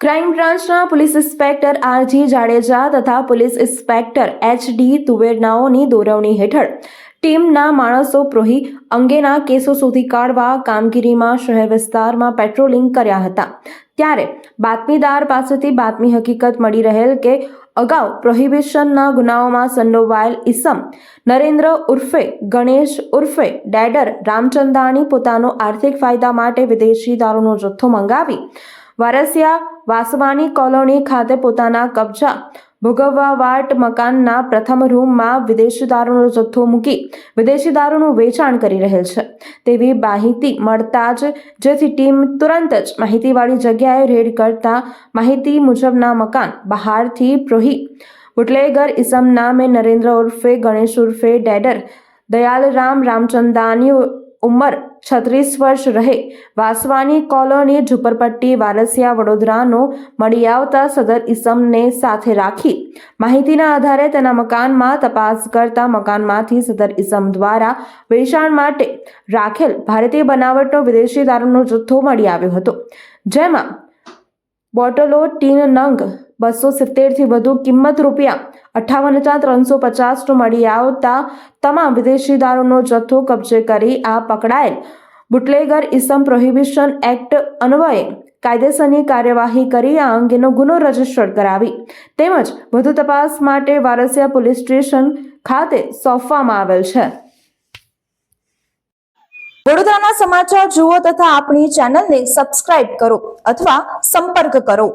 Crime બ્રાન્ચના police inspector R G Jadeja તથા police inspector H D તુવેરનાઓની દોરવણી હેઠળ ટીમના માણસો પ્રોહી અંગેના કેસો શોધી કાઢવા કામગીરીમાં શહેર વિસ્તારમાં પેટ્રોલિંગ કર્યા હતા. ત્યારે બાતમીદાર પાસેથી બાતમી હકીકત મળી રહેલ કે અગાઉ પ્રોહિબિશનના ગુનાઓમાં સંડોવાયેલ ઈસમ નરેન્દ્ર ઉર્ફે, ગણેશ ઉર્ફે, ડેડર રામચંદાણી પોતાનો આર્થિક ફાયદા માટે વિદેશી દારૂનો જથ્થો મંગાવી વારસિયા વાસવાની કોલોની ખાતે પોતાના કબજા ભોગવવાવાટ મકાનના પ્રથમ રૂમમાં વિદેશી દારૂનો જથ્થો મૂકી વિદેશી દારૂનું વેચાણ કરી રહેલ છે. તેવી માહિતી મળતા જ જેથી ટીમ તુરંત જ માહિતીવાળી જગ્યાએ રેડ કરતા માહિતી મુજબના મકાન બહારથી પ્રોહી બુટલેગર ઇસમ નામે નરેન્દ્ર ઉર્ફે ગણેશ ઉર્ફે ડેડર દયાલરામ રામચંદાની ઉંમર છત્રીસ વર્ષ રહે. વાસવાની કોલોની ઝુંપડપટ્ટી વારસિયા વડોદરાનો મળી આવતા સદર ઇસમને સાથે રાખી. માહિતીના આધારે તેના મકાનમાં તપાસ કરતા મકાનમાંથી સદર ઇસમ દ્વારા વેચાણ માટે રાખેલ ભારતીય બનાવટનો વિદેશી દારૂનો જથ્થો મળી આવ્યો હતો. જેમાં બોટલો, ટીન, નંગ બસો સિત્તેરથી વધુ કિંમત રૂપિયા અઠ્ઠાવન હજાર ત્રણસો પચાસનો મળી આવતા તમામ વિદેશી દારૂનો જથ્થો કબજે કરી આ પકડાયેલ. બુટલેગર ઇસમ પ્રોહિબિશન એક્ટ અન્વયે કાયદેસરની કાર્યવાહી કરી આ અંગેનો ગુનો રજિસ્ટર કરાવી. તેમજ વધુ તપાસ માટે વારસિયા પોલીસ સ્ટેશન ખાતે સોંપવામાં આવેલ છે. વડોદરાના સમાચાર જુઓ તથા આપણી ચેનલને સબસ્ક્રાઇબ કરો અથવા સંપર્ક કરો.